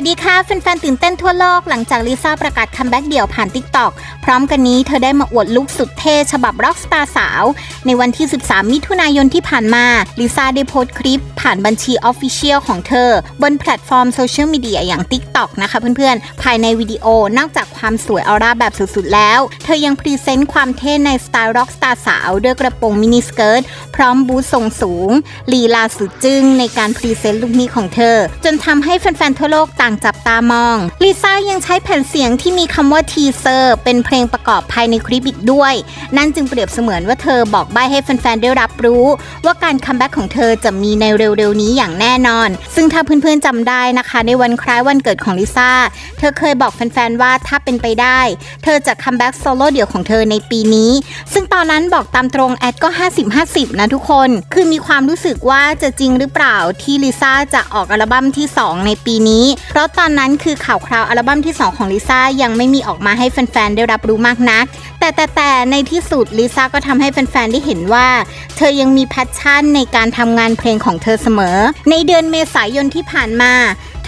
วัสดีค่ะแฟนๆตื่นเต้นทั่วโลกหลังจากลิซ่าประกาศคัมแบ็กเดี่ยวผ่าน TikTok พร้อมกันนี้เธอได้มาอวดลุคสุดเท่ฉบับร็อกสตาร์สาว ในวันที่ 13 มิถุนายนที่ผ่านมาลิซ่าได้โพสต์คลิป ผ่านบัญชี Official ของเธอ บนแพลตฟอร์มโซเชียลมีเดียอย่าง TikTok นะคะเพื่อนๆ ภายในวิดีโอนอกจากความสวยออร่าแบบสุดๆแล้ว เธอยังพรีเซนต์ความเท่ในสไตล์ร็อกสตาร์สาวด้วยกระโปรงมินิสเกิร์ตพร้อมบูททรงสูงลีลาสุดจึ้งในการพรีเซนต์ลุคนี้ของเธอ จนทำให้แฟนๆทั่วโลกต่างจับตามองลิซ่ายังใช้แผ่นเสียงที่มีคำว่าทีเซอร์เป็นเพลงประกอบภายในคลิปอีกด้วย นั่นจึงเปรียบเสมือนว่าเธอบอกใบ้ให้แฟนๆได้รับรู้ ว่าการคัมแบ็กของเธอจะมีในเร็วๆนี้อย่างแน่นอน ซึ่งถ้าเพื่อนๆจำได้นะคะ ในวันคล้ายวันเกิดของลิซ่าเธอเคยบอกแฟนๆว่าถ้าเป็นไปได้ เธอจะคัมแบ็กโซโล่เดี่ยวของเธอในปีนี้ ซึ่งตอนนั้นบอกตามตรงแอดก็ 50-50 นะทุกคน คือมีความรู้สึกว่าจะจริงหรือเปล่าที่ลิซ่าจะออกอัลบั้มที่ 2 ในปีนี้เพราะตอนนั้นคือข่าวคราวอัลบั้มที่ 2 ของลิซ่ายังไม่มีออกมาให้แฟนๆ ได้รับรู้มากนัก แต่แต่แต่ในที่สุดลิซ่าก็ทำให้แฟนๆ ได้เห็นว่า เธอยังมีแพชชั่นในการทำงานเพลงของเธอเสมอ ในเดือนเมษายนที่ผ่านมา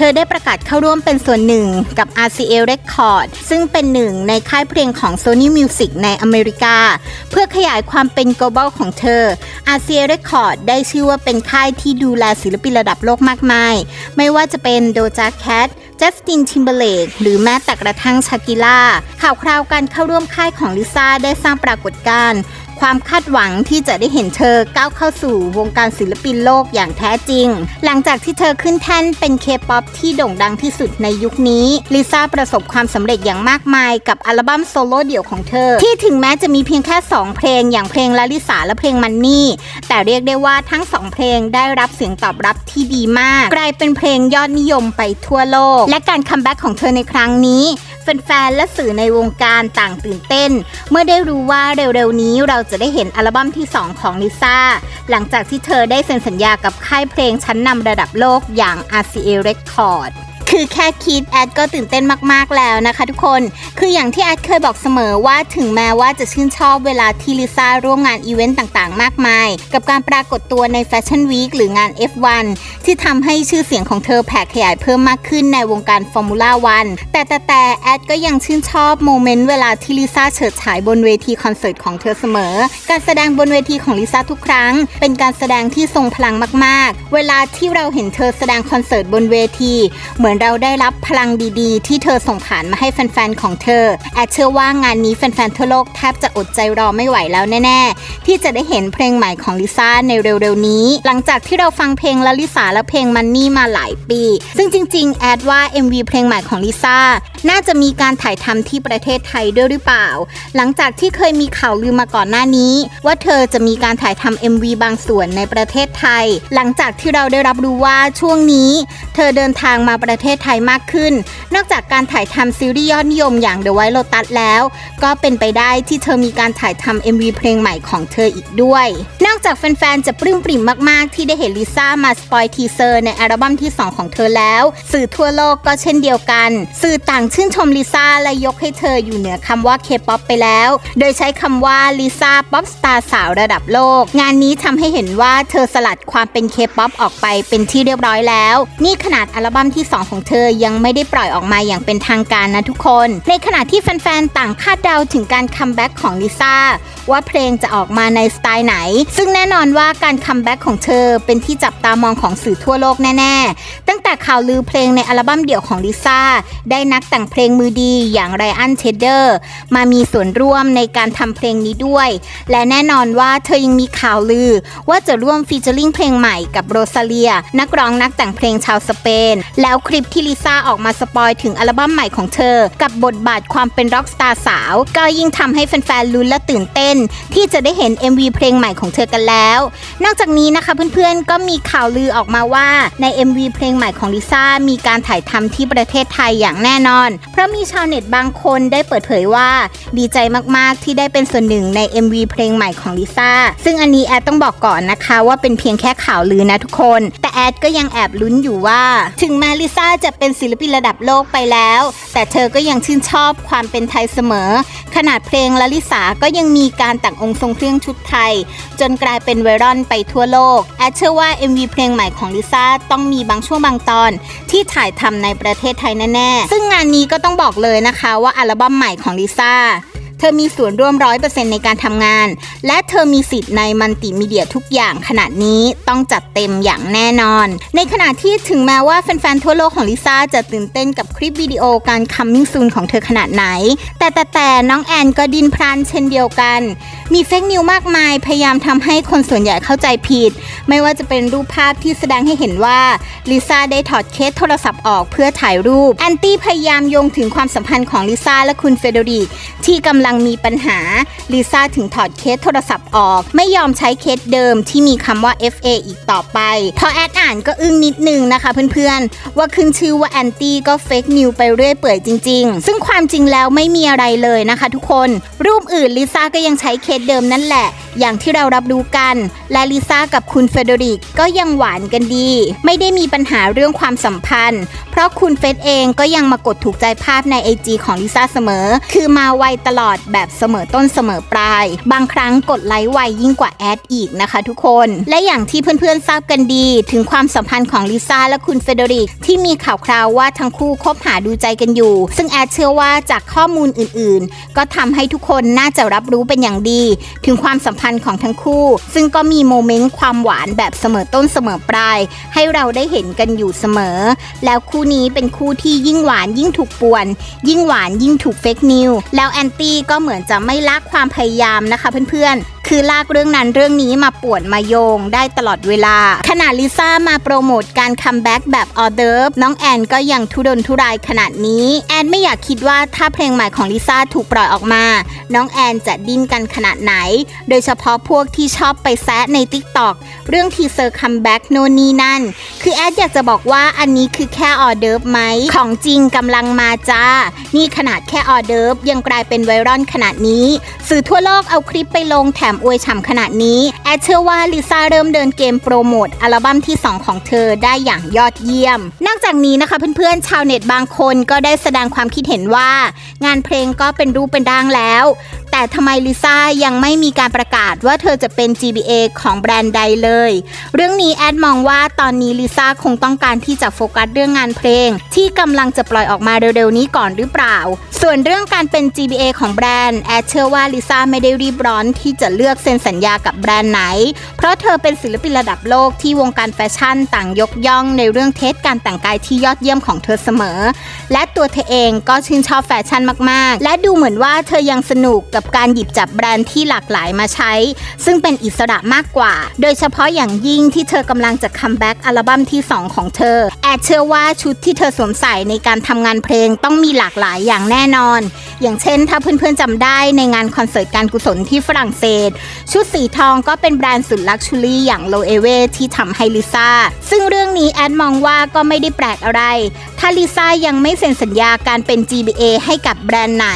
ธอได้ประกาศเข้าร่วมเป็นส่วนหนึ่งกับ RCA Record ซึ่งเป็นหนึ่งในค่ายเพลงของ Sony Music ในอเมริกา เพื่อขยายความเป็น global ของเธอ RCA Record ได้ชื่อว่าเป็นค่ายที่ดูแลศิลปินระดับโลกมากมาย ไม่ว่าจะเป็น Doja Cat จัสตินทิมเบเลกหรือแม้แต่กระทั่งชากิล่าข่าวคราวการเข้าร่วมค่ายของลิซ่าได้สร้างปรากฏการณ์ ความคาดหวังที่จะได้เห็นเธอก้าวเข้าสู่วงการศิลปินโลกอย่างแท้จริง หลังจากที่เธอขึ้นแท่นเป็นเคป๊อปที่โด่งดังที่สุดในยุคนี้ลิซ่าประสบความสำเร็จอย่างมากมายกับอัลบั้มโซโล่เดี่ยวของเธอ ที่ถึงแม้จะมีเพียงแค่ 2 เพลงอย่างเพลงลาลิสาและเพลงมันนี่ แต่เรียกได้ว่าทั้ง 2 เพลงได้รับเสียงตอบรับที่ดีมาก กลายเป็นเพลงยอดนิยมไปทั่วโลก และการคัมแบ็กของเธอในครั้งนี้แฟนๆและสื่อในวงการต่างตื่นเต้น เมื่อได้รู้ว่าเร็วๆนี้เราจะได้เห็นอัลบั้มที่ 2 ของลิซ่า หลังจากที่เธอได้เซ็นสัญญากับค่ายเพลงชั้นนำระดับโลกอย่าง RCA Record คือแค่คิดแอดก็ตื่นเต้นมากๆแล้วนะคะทุกคน คืออย่างที่แอดเคยบอกเสมอว่าถึงแม้ว่าจะชื่นชอบเวลาที่ลิซ่าร่วมงานอีเวนต์ต่างๆ มากมาย กับการปรากฏตัวในแฟชั่นวีคหรืองาน F1 ที่ทำให้ชื่อเสียงของเธอแผ่ขยายเพิ่มมากขึ้นในวงการฟอร์มูล่าวันแต่แต่แต่แอดก็ยังชื่นชอบโมเมนต์เวลาที่ลิซ่าเฉิดฉายบนเวทีคอนเสิร์ตของเธอเสมอ การแสดงบนเวทีของลิซ่าทุกครั้ง เป็นการแสดงที่ทรงพลังมากๆ เวลาที่เราเห็นเธอแสดงคอนเสิร์ตบนเวที เหมือนเราได้รับพลังดีๆ ที่เธอส่งผ่านมาให้แฟนๆของเธอ แอดเชื่อว่างานนี้แฟนๆทั่วโลกแทบจะอดใจรอไม่ไหวแล้วแน่ ๆ ที่จะได้เห็นเพลงใหม่ของลิซ่าในเร็วๆนี้ หลังจากที่เราฟังเพลงลลิสาและเพลงมันนี่มาหลายปี ซึ่งจริง ๆ แอดว่า MV เพลงใหม่ของลิซ่าน่าจะมีการถ่ายทำที่ประเทศไทยด้วยหรือเปล่า หลังจากที่เคยมีข่าวลือมาก่อนหน้านี้ ว่าเธอจะมีการถ่ายทำ MV บางส่วนในประเทศไทย หลังจากที่เราได้รับรู้ว่าช่วงนี้ เธอเดินทางมาประเทศไทยมากขึ้น นอกจากการถ่ายทำซีรีส์ยอดนิยมอย่าง The White Lotus แล้ว ก็เป็นไปได้ที่เธอมีการถ่ายทำ MV เพลงใหม่ของเธออีกด้วย นอกจากแฟนๆ จะปลื้มปริ่มมากๆ ที่ได้เห็นลิซ่ามาสปอยทีเซอร์ในอัลบั้มที่ 2 ของเธอแล้ว สื่อทั่วโลกก็เช่นเดียวกัน สื่อต่างชื่นชมลิซ่าและยกให้เธออยู่เหนือคำว่า K-POP ไปแล้ว โดยใช้คำว่าลิซ่าป๊อปสตาร์สาวระดับโลก งานนี้ทำให้เห็นว่าเธอสลัดความเป็น K-POP ออกไปเป็นที่เรียบร้อยแล้ว นี่ขนาดอัลบั้มที่ 2 ของเธอยังไม่ได้ปล่อยออกมาอย่างเป็นทางการนะทุกคน ในขณะที่แฟนๆ ต่างคาดเดาถึงการคัมแบ็กของลิซ่าว่าเพลงจะออกมาในสไตล์ไหน ซึ่งแน่นอนว่าการคัมแบ็กของเธอเป็นที่จับตามองของสื่อทั่วโลกแน่ ๆ ตั้งแต่ข่าวลือเพลงในอัลบั้มเดี่ยวของลิซ่าได้นักแต่งเพลงมือดีอย่างไรอันเชเดอร์มามีส่วนร่วมในการทำเพลงนี้ด้วย และแน่นอนว่าเธอยังมีข่าวลือ ว่าจะร่วมฟีเจอริ่งเพลงใหม่กับโรซาเลีย นักร้องนักแต่งเพลงชาวสเปน แล้วคลิปที่ลิซ่าออกมาสปอยถึงอัลบั้มใหม่ของเธอ กับบทบาทความเป็นร็อกสตาร์สาว ก็ยิ่งทำให้แฟนๆลุ้นและตื่นเต้น ที่จะได้เห็น MV เพลงใหม่ของเธอกันแล้ว นอกจากนี้นะคะเพื่อนๆก็มีข่าวลือออกมาว่าใน MV เพลงใหม่ของลิซ่ามีการถ่ายทำที่ประเทศไทยอย่างแน่นอน เพราะมีชาวเน็ตบางคนได้เปิดเผยว่าดีใจมากๆที่ได้เป็นส่วนหนึ่งใน MV เพลงใหม่ของลิซ่าซึ่งอันนี้แอดต้องบอกก่อนนะคะ ว่าเป็นเพียงแค่ข่าวลือนะทุกคน แต่แอดก็ยังแอบลุ้นอยู่ว่า ถึงแม้ลิซ่าจะเป็นศิลปินระดับโลกไปแล้วแต่เธอก็ยังชื่นชอบความเป็นไทยเสมอ ขนาดเพลงลลิสาก็ยังมีการแต่งองค์ทรงเครื่องชุดไทย จนกลายเป็นไวรัลไปทั่วโลก แอดเชื่อว่า MV เพลงใหม่ของลิซ่าต้องมีบางช่วงบางตอน ที่ถ่ายทำในประเทศไทยแน่ๆ ซึ่งงานนี้ก็ต้องบอกเลยนะคะว่าอัลบั้มใหม่ของลิซ่า เธอมีส่วนร่วมร้อยเปอร์เซ็นต์ในการทำงาน และเธอมีสิทธิ์ในมัลติมีเดียทุกอย่างขนาดนี้ต้องจัดเต็มอย่างแน่นอน ในขณะที่ถึงแม้ว่าแฟนๆ ทั่วโลกของลิซ่าจะตื่นเต้นกับคลิปวิดีโอการ coming soon ของเธอขนาดไหน แต่แต่แต่น้องแอนก็ดินพรานเช่นเดียวกัน มีเฟกนิวมากมาย พยายามทำให้คนส่วนใหญ่เข้าใจผิด ไม่ว่าจะเป็นรูปภาพที่แสดงให้เห็นว่าลิซ่าได้ถอดเคสโทรศัพท์ออกเพื่อถ่ายรูปแอนตี้พยายามโยงถึงความสัมพันธ์ของลิซ่าและคุณเฟเดริกที่กำลังมีปัญหาลิซ่าถึงถอดเคสโทรศัพท์ออก ไม่ยอมใช้เคสเดิมที่มีคำว่า FA อีกต่อไป พอแอดอ่านก็อึ้งนิดนึงนะคะเพื่อนๆ ว่าขึ้นชื่อว่าแอนตี้ก็เฟกนิวไปเรื่อยเปื่อยจริงๆ ซึ่งความจริงแล้วไม่มีอะไรเลยนะคะทุกคน รูปอื่นลิซ่าก็ยังใช้เคสเดิมนั่นแหละ อย่างที่เรารับรู้กัน และลิซ่ากับคุณเฟเดริกก็ยังหวานกันดี ไม่ได้มีปัญหาเรื่องความสัมพันธ์ เพราะคุณเฟสเองก็ยังมากดถูกใจภาพใน IG ของลิซ่าเสมอ คือมาไวตลอดแบบเสมอต้นเสมอปลาย บางครั้งกดไลค์ไวยิ่งกว่าแอดอีกนะคะทุกคน และอย่างที่เพื่อนๆทราบกันดี ถึงความสัมพันธ์ของลิซ่าและคุณเฟเดริกที่มีข่าวคราวว่าทั้งคู่คบหาดูใจกันอยู่ ซึ่งแอดเชื่อว่าจากข้อมูลอื่นๆ ก็ทำให้ทุกคนน่าจะรับรู้เป็นอย่างดี ถึงความสัมพันธ์ของทั้งคู่ ซึ่งก็มีโมเมนต์ความหวานแบบเสมอต้นเสมอปลาย ให้เราได้เห็นกันอยู่เสมอ แล้วคู่นี้เป็นคู่ที่ยิ่งหวานยิ่งถูกป่วน ยิ่งหวานยิ่งถูกเฟกนิวแล้วแอนตี้ก็เหมือนจะไม่ละความพยายามนะคะเพื่อนๆคือลากเรื่องนั้นเรื่องนี้มาป่วนมาโยงได้ตลอดเวลา ขณะลิซ่ามาโปรโมทการคัมแบ็กแบบออเดิร์ฟน้องแอนก็ยังทุรนทุรายขนาดนี้ แอนไม่อยากคิดว่าถ้าเพลงใหม่ของลิซ่าถูกปล่อยออกมา น้องแอนจะดิ้นกันขนาดไหน โดยเฉพาะพวกที่ชอบไปแซะใน t ิ k t o k เรื่องทีเซอร์คัมแบ็กโน่นนี่นั่น คือแอดอยากจะบอกว่าอันนี้คือแค่ออเดิร์ฟไหม ของจริงกำลังมาจ้า นี่ขนาดแค่ออเดิร์ฟยังกลายเป็นไวรัลขนาดนี้ สื่อทั่วโลกเอาคลิปไปลงแถมอวยฉ่ำขนาดนี้แอดเชื่อว่าลิซ่าเริ่มเดินเกมโปรโมทอัลบั้มที่ 2 ของเธอได้อย่างยอดเยี่ยม นอกจากนี้นะคะเพื่อนๆ ชาวเน็ตบางคนก็ได้แสดงความคิดเห็นว่า งานเพลงก็เป็นรูปเป็นร่างแล้ว แต่ทำไมลิซ่ายังไม่มีการประกาศว่าเธอจะเป็น GBA ของแบรนด์ใดเลย เรื่องนี้แอดมองว่าตอนนี้ลิซ่าคงต้องการที่จะโฟกัสเรื่องงานเพลง ที่กำลังจะปล่อยออกมาเร็วๆนี้ก่อนหรือเปล่า ส่วนเรื่องการเป็น GBA ของแบรนด์แอดเชื่อว่าลิซ่าไม่ได้รีบร้อนที่จะเลือกเซ็นสัญญากับแบรนด์ไหน เพราะเธอเป็นศิลปินระดับโลกที่วงการแฟชั่นต่างยกย่องในเรื่องเทสการแต่งกายที่ยอดเยี่ยมของเธอเสมอ และตัวเธอเองก็ชื่นชอบแฟชั่นมากๆ และดูเหมือนว่าเธอยังสนุกกับการหยิบจับแบรนด์ที่หลากหลายมาใช้ ซึ่งเป็นอิสระมากกว่า โดยเฉพาะอย่างยิ่งที่เธอกำลังจะคัมแบ็กอัลบั้มที่ 2 ของเธอ แอดเชื่อว่าชุดที่เธอสวมใส่ในการทำงานเพลงต้องมีหลากหลายอย่างแน่นอน อย่างเช่นถ้าเพื่อนๆจำได้ในงานคอนเสิร์ตการกุศลที่ฝรั่งเศส ชุดสีทองก็เป็นแบรนด์สุดลักชัวรี่อย่างโลเอเวที่ทำให้ลิซ่า ซึ่งเรื่องนี้แอดมองว่าก็ไม่ได้แปลกอะไร ถ้าลิซ่ายังไม่เซ็นสัญญาการเป็น GBA ให้กับแบรนด์ไหน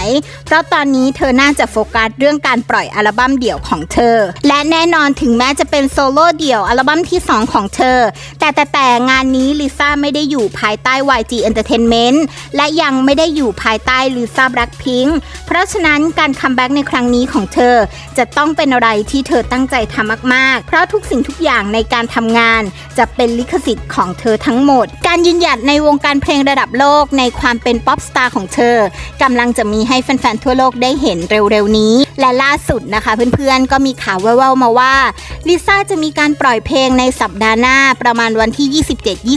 เพราะตอนนี้เธอน่าจะโฟกัสเรื่องการปล่อยอัลบั้มเดี่ยวของเธอ และแน่นอนถึงแม้จะเป็นโซโล่เดี่ยวอัลบั้มที่ 2 ของเธอ แต่แต่แต่งานนี้ลิซ่าไม่ได้อยู่ภายใต้ YG Entertainment และยังไม่ได้อยู่ภายใต้ลิซ่าแบล็คพิงค์เพราะฉะนั้นการคัมแบ็กในครั้งนี้ของเธอ จะต้องเป็นอะไรที่เธอตั้งใจทำมากๆ เพราะทุกสิ่งทุกอย่างในการทำงาน จะเป็นลิขสิทธิ์ของเธอทั้งหมด การยืนหยัดในวงการเพลงระดับโลกในความเป็นป๊อปสตาร์ของเธอกำลังจะมีให้แฟนๆทั่วโลกได้เห็นเร็วๆนี้ และล่าสุดนะคะ เพื่อนๆก็มีข่าวแว่วๆมาว่าลิซ่าจะมีการปล่อยเพลงในสัปดาห์หน้าประมาณวันที่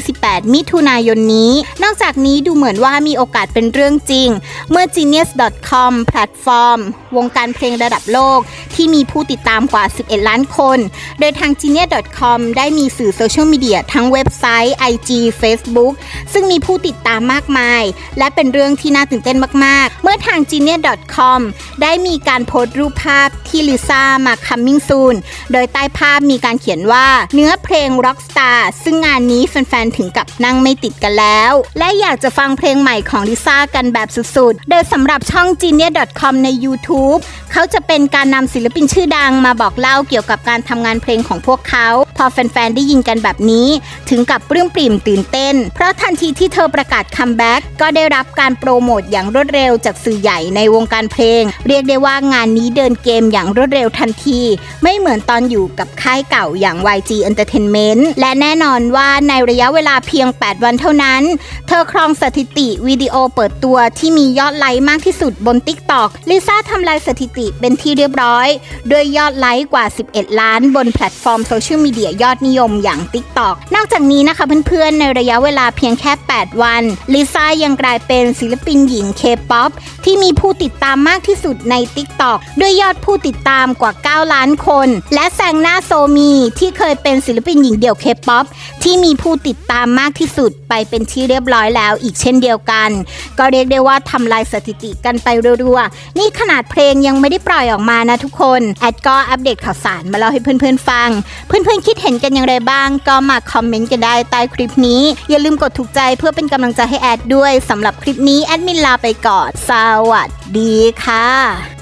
27-28 มิถุนายนนี้ นอกจากนี้ดูเหมือนว่ามีโอกาสเป็นเรื่องจริง เมื่อ genius.com แพลตฟอร์ม วงการเพลงระดับโลก ที่มีผู้ติดตามกว่า 11 ล้านคน โดยทาง genius.com ได้มีสื่อโซเชียลมีเดียทั้งเว็บไซต์ IG Facebook ซึ่งมีผู้ติดตามมากมาย และเป็นเรื่องที่น่าตื่นเต้นมาก ๆ เมื่อทาง genius.com ได้มีการโพสต์รูปภาพ ที่ลิซ่ามา Coming Soon โดยใต้ภาพมีการเขียนว่าเนื้อเพลง Rockstar ซึ่งงานนี้แฟนๆ ถึงกับนั่งไม่ติดกันแล้ว และอยากจะฟังเพลงใหม่ของลิซ่ากันแบบสุดๆ โดยสำหรับช่อง genius.com ใน YouTube เขาจะเป็นการนำศิลปินชื่อดังมาบอกเล่าเกี่ยวกับการทำงานเพลงของพวกเขา พอแฟนๆ ได้ยินกันแบบนี้ ถึงกับปลื้มปริ่มตื่นเต้น เพราะทันทีที่เธอประกาศคัมแบ็กก็ได้รับการโปรโมทอย่างรวดเร็วจากสื่อใหญ่ในวงการเพลง เรียกได้ว่างานนี้เดินเกมอย่าง่างรวดเร็วทันที ไม่เหมือนตอนอยู่กับค่ายเก่าอย่าง YG Entertainment และแน่นอนว่าในระยะเวลาเพียง 8 วันเท่านั้น เธอครองสถิติวิดีโอเปิดตัวที่มียอดไลค์มากที่สุดบน TikTok ลิซ่าทำลายสถิติเป็นที่เรียบร้อยโดยยอดไลค์กว่า 11 ล้านบนแพลตฟอร์มโซเชียลมีเดียยอดนิยมอย่าง TikTok นอกจากนี้นะคะเพื่อนๆ ในระยะเวลาเพียงแค่ 8 วัน ลิซ่ายังกลายเป็นศิลปินหญิง K-POP ที่มีผู้ติดตามมากที่สุดใน TikTok ด้วยยอดผู้ติดตามกว่า 9 ล้านคน และแซงหน้าโซมีที่เคยเป็นศิลปินหญิงเดี่ยว K-POP ที่มีผู้ติดตามมากที่สุดไปเป็นที่เรียบร้อยแล้วอีกเช่นเดียวกัน ก็เรียกได้ว่าทำลายสถิติกันไปรัวๆ นี่ขนาดเพลงยังไม่ได้ปล่อยออกมานะทุกคน แอดก็อัปเดตข่าวสารมาเล่าให้เพื่อนๆฟัง เพื่อนๆคิดเห็นกันอย่างไรบ้าง ก็มาคอมเมนต์กันได้ใต้คลิปนี้ อย่าลืมกดถูกใจเพื่อเป็นกำลังใจให้แอดด้วยสำหรับคลิปนี้แอดมินลาไปก่อนสวัสดีค่ะ